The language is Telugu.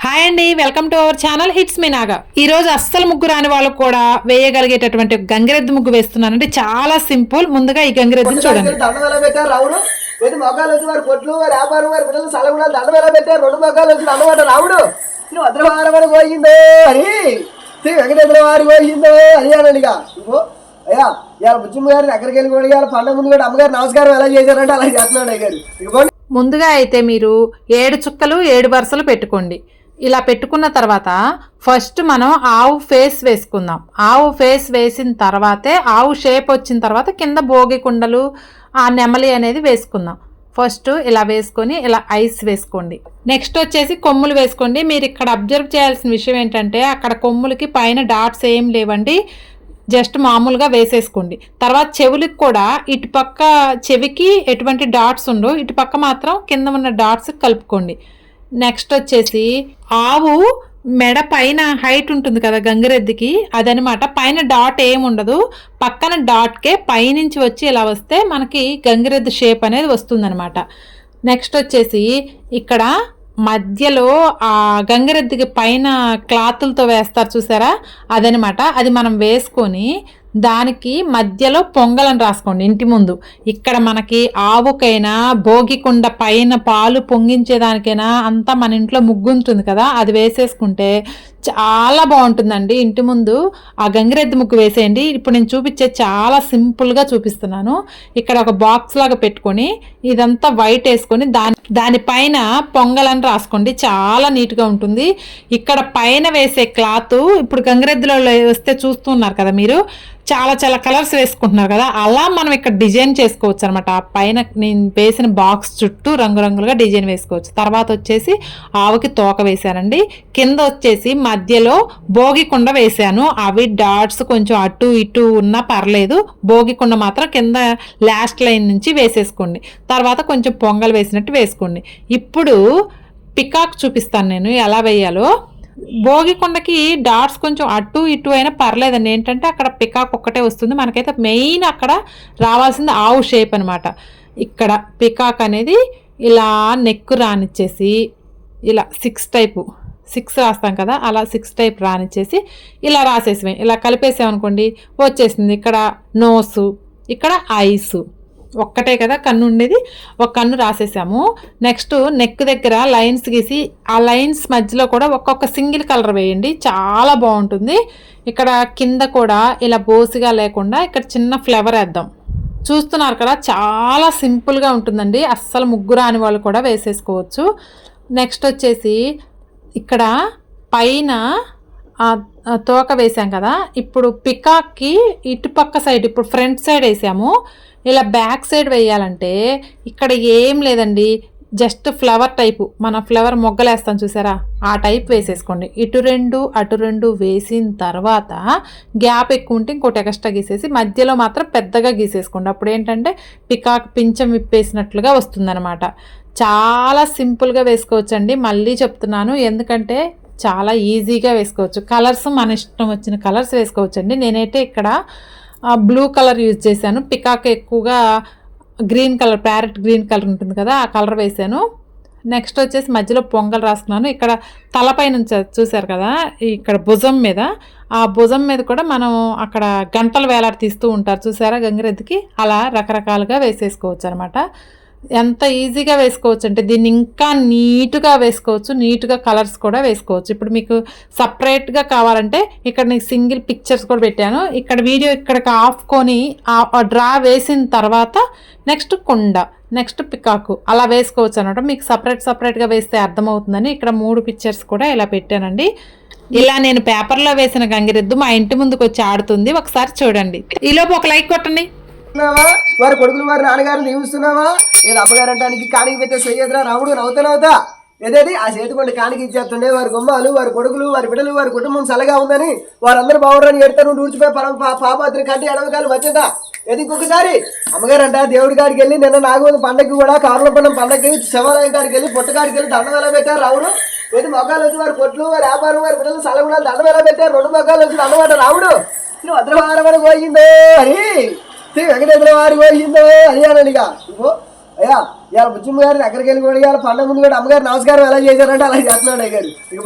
హాయ్ అండి welcome to our channel it's me Naga ఈ రోజు అస్సలు ముగ్గు రాని వాళ్ళకు కూడా వేయగలిగేటటువంటి గంగిరెద్దు ముగ్గు వేస్తున్నానంటే చాలా సింపుల్ ముందుగా ఈ గంగిరెద్దుని చూడండి. మొగాలు వచ్చి వారి కొట్లు వారి వ్యాపారం వారి పిల్లలు సలగుడా దండం ఎలా పెట్టారు? రెండు మొగాలు వచ్చి అన్నమాట రావుడు. నువ్వు పోయిందో అని. శ్రీ వెంకటేశ్వర వారి పోయిందో అని అన్నాడు ఇక. ఇగో అయ్యా ఇవాళ బుజ్జమ్మ గారి దగ్గరికి వెళ్ళి కూడా ఇవాళ పండుగ ముందు కూడా అమ్మగారు నమస్కారం ఎలా చేశారంటే అలా చేస్తున్నాడు అయ్యారు. ముందుగా అయితే మీరు ఏడు చుక్కలు ఏడు వరుసలు పెట్టుకోండి. ఇలా పెట్టుకున్న తర్వాత ఫస్ట్ మనం ఆవు ఫేస్ వేసుకుందాం. ఆవు ఫేస్ వేసిన తర్వాతే ఆవు షేప్ వచ్చిన తర్వాత కింద భోగి కుండలు ఆ నెమలి అనేది వేసుకుందాం. ఫస్ట్ ఇలా వేసుకొని ఇలా ఐస్ వేసుకోండి. నెక్స్ట్ వచ్చేసి కొమ్ములు వేసుకోండి. మీరు ఇక్కడ అబ్జర్వ్ చేయాల్సిన విషయం ఏంటంటే అక్కడ కొమ్ములకి పైన డాట్స్ ఏం లేవండి. జస్ట్ మామూలుగా వేసేసుకోండి. తర్వాత చెవులకు కూడా ఇటుపక్క చెవికి ఎటువంటి డాట్స్ ఉండవు. ఇటుపక్క మాత్రం కింద ఉన్న డాట్స్ కలుపుకోండి. నెక్స్ట్ వచ్చేసి ఆవు మెడ పైన హైట్ ఉంటుంది కదా గంగిరెద్దుకి అదనమాట. పైన డాట్ ఏముండదు ఉండదు. పక్కన డాట్కే పైనుంచి వచ్చి ఇలా వస్తే మనకి గంగిరెద్దు షేప్ అనేది వస్తుందన్నమాట. నెక్స్ట్ వచ్చేసి ఇక్కడ మధ్యలో ఆ గంగిరెద్దుకి పైన క్లాతులతో వేస్తారు చూసారా? అదనమాట. అది మనం వేసుకొని దానికి మధ్యలో పొంగలను రాసుకోండి ఇంటి ముందు. ఇక్కడ మనకి ఆవుకైనా భోగికుండ పైన పాలు పొంగించేదానికైనా అంతా మన ఇంట్లో ముగ్గు ఉంటుంది కదా అది వేసేసుకుంటే చాలా బాగుంటుందండి. ఇంటి ముందు ఆ గంగిరెద్దు ముగ్గు వేసేయండి. ఇప్పుడు నేను చూపించే చాలా సింపుల్గా చూపిస్తున్నాను. ఇక్కడ ఒక బాక్స్ లాగా పెట్టుకొని ఇదంతా వైట్ వేసుకొని దాని దానిపైన పొంగలని రాసుకోండి. చాలా నీట్గా ఉంటుంది. ఇక్కడ పైన వేసే క్లాత్ ఇప్పుడు గంగిరెద్దులో వస్తే చూస్తున్నారు కదా మీరు చాలా చాలా కలర్స్ వేసుకుంటున్నారు కదా అలా మనం ఇక్కడ డిజైన్ చేసుకోవచ్చు అనమాట ఆ పైన నేను వేసిన బాక్స్ చుట్టూ రంగురంగులుగా డిజైన్ వేసుకోవచ్చు. తర్వాత వచ్చేసి ఆవుకి తోక వేశానండి. కింద వచ్చేసి మధ్యలో భోగికుండ వేశాను. అవి డాట్స్ కొంచెం అటు ఇటు ఉన్నా పర్లేదు. భోగికుండ మాత్రం కింద లాస్ట్ లైన్ నుంచి వేసేసుకోండి. తర్వాత కొంచెం పొంగల్ వేసినట్టు వేసుకోండి. ఇప్పుడు పికాక్ చూపిస్తాను నేను ఎలా వేయాలో. భోగికొండకి డాట్స్ కొంచెం అటు ఇటు అయినా పర్లేదండి. ఏంటంటే అక్కడ పికాక్ ఒక్కటే వస్తుంది. మనకైతే మెయిన్ అక్కడ రావాల్సింది ఆవు షేప్ అనమాట ఇక్కడ పికాక్ అనేది ఇలా నెక్ రానిచ్చేసి ఇలా సిక్స్ టైపు సిక్స్ రాస్తాం కదా అలా సిక్స్ టైప్ రానిచ్చేసి ఇలా రాసేసాం ఇలా కలిపేసామనుకోండి వచ్చేసింది ఇక్కడ నోసు ఇక్కడ ఐసు. ఒక్కటే కదా కన్ను ఉండేది. ఒక కన్ను రాసేసాము. నెక్స్ట్ నెక్ దగ్గర లైన్స్ గీసి ఆ లైన్స్ మధ్యలో కూడా ఒక్కొక్క సింగిల్ కలర్ వేయండి. చాలా బాగుంటుంది. ఇక్కడ కింద కూడా ఇలా బోసిగా లేకుండా ఇక్కడ చిన్న ఫ్లవర్ వేద్దాం. చూస్తున్నారు కదా చాలా సింపుల్గా ఉంటుందండి. అస్సలు ముగ్గురు రాని వాళ్ళు కూడా వేసేసుకోవచ్చు. నెక్స్ట్ వచ్చేసి ఇక్కడ పైన తోక వేసాం కదా. ఇప్పుడు పికాక్కి ఇటుపక్క సైడ్ ఇప్పుడు ఫ్రంట్ సైడ్ వేసాము. ఇలా బ్యాక్ సైడ్ వేయాలంటే ఇక్కడ ఏం లేదండి. Just flower type. మన ఫ్లవర్ మొగ్గలేస్తాం చూసారా? ఆ టైప్ వేసేసుకోండి. ఇటు రెండు అటు రెండు వేసిన తర్వాత గ్యాప్ ఎక్కువ ఉంటే ఇంకోటి ఎక్స్ట్రా గీసేసి మధ్యలో మాత్రం పెద్దగా గీసేసుకోండి. అప్పుడు ఏంటంటే పికాక్ పించం విప్పేసినట్లుగా వస్తుందన్నమాట. చాలా సింపుల్గా వేసుకోవచ్చండి. మళ్ళీ చెప్తున్నాను ఎందుకంటే చాలా ఈజీగా వేసుకోవచ్చు. కలర్స్ మన ఇష్టం వచ్చిన కలర్స్ వేసుకోవచ్చండి. నేనైతే ఇక్కడ బ్లూ కలర్ యూజ్ చేశాను. పికాక్ ఎక్కువగా green colour parrot green colour ఉంటుంది కదా ఆ కలర్ వేసాను నెక్స్ట్ వచ్చేసి మధ్యలో పొంగల్ రాసుకున్నాను. ఇక్కడ తలపైన చూశారు కదా ఇక్కడ భుజం మీద. ఆ భుజం మీద కూడా మనం అక్కడ గంటలు వేలాడి తీస్తూ ఉంటారు. చూసారా గంగిరెద్దుకి? అలా రకరకాలుగా వేసేసుకోవచ్చు అనమాట ఎంత ఈజీగా వేసుకోవచ్చు? అంటే దీన్ని ఇంకా నీట్గా వేసుకోవచ్చు. నీట్గా కలర్స్ కూడా వేసుకోవచ్చు. ఇప్పుడు మీకు సపరేట్గా కావాలంటే ఇక్కడ నేను సింగిల్ పిక్చర్స్ కూడా పెట్టాను. ఇక్కడ వీడియో ఇక్కడికి ఆఫ్ కొని ఆ డ్రా వేసిన తర్వాత నెక్స్ట్ కుండ నెక్స్ట్ పికాకు అలా వేసుకోవచ్చు అనమాట మీకు సపరేట్ సపరేట్గా వేస్తే అర్థమవుతుందని ఇక్కడ మూడు పిక్చర్స్ కూడా ఇలా పెట్టానండి. ఇలా నేను పేపర్లో వేసిన గంగిరెద్దు మా ఇంటి ముందుకు వచ్చి ఆడుతుంది. ఒకసారి చూడండి. ఈలోపు ఒక లైక్ కొట్టండి. ఉన్నావా వారి కొడుకులు వారి నాన్నగారిని దీవిస్తున్నావా ఏదో అమ్మగారు అంటానికి కానికి పెట్టే చెయ్యదురా రాముడు నవ్వుతా ఏదేది? ఆ చేతికొండ కానికి ఇచ్చేస్తుండే. వారి గుమ్మాలు వారి కొడుకులు వారి బిడ్డలు వారి కుటుంబం చల్లగా ఉందని వారందరూ బాగుండని ఎడతారు ఊడ్చిపోయి పరం పాపాత్రి కంటి ఎడవకాలు వచ్చేదా ఏది ఇంకొకసారి? అమ్మగారు అంట దేవుడి కాడికి వెళ్ళి నిన్న నాగోని పండగకి కూడా కారుల పండగకి శివాలయం కాడికి వెళ్ళి పొట్టకాడికి వెళ్ళి దండం ఎలా పెట్టారు రావుడు ఏది మొగాలు వచ్చి వారి కొట్లు వారి వ్యాపారం వారి బిడ్డలు చల్లగా దండం ఎలా పెట్టారు? రెండు మొగాలు వచ్చి అన్నమాట రావుడు నువ్వు భద్రవారం అని పోయిందో అని శ్రీ వెంకటేశ్వర వారి పోయిందో అని అన్నాడు ఇక. ఇగో అయ్యా ఇవాళ బుజ్జమ్మ గారిని ఎక్కడికి వెళ్ళి కూడా ఇవాళ పండుగ ముందు కూడా అమ్మగారు నమస్కారం ఎలా చేశారంటే అలా చేస్తున్నాడు అయ్యారు ఇక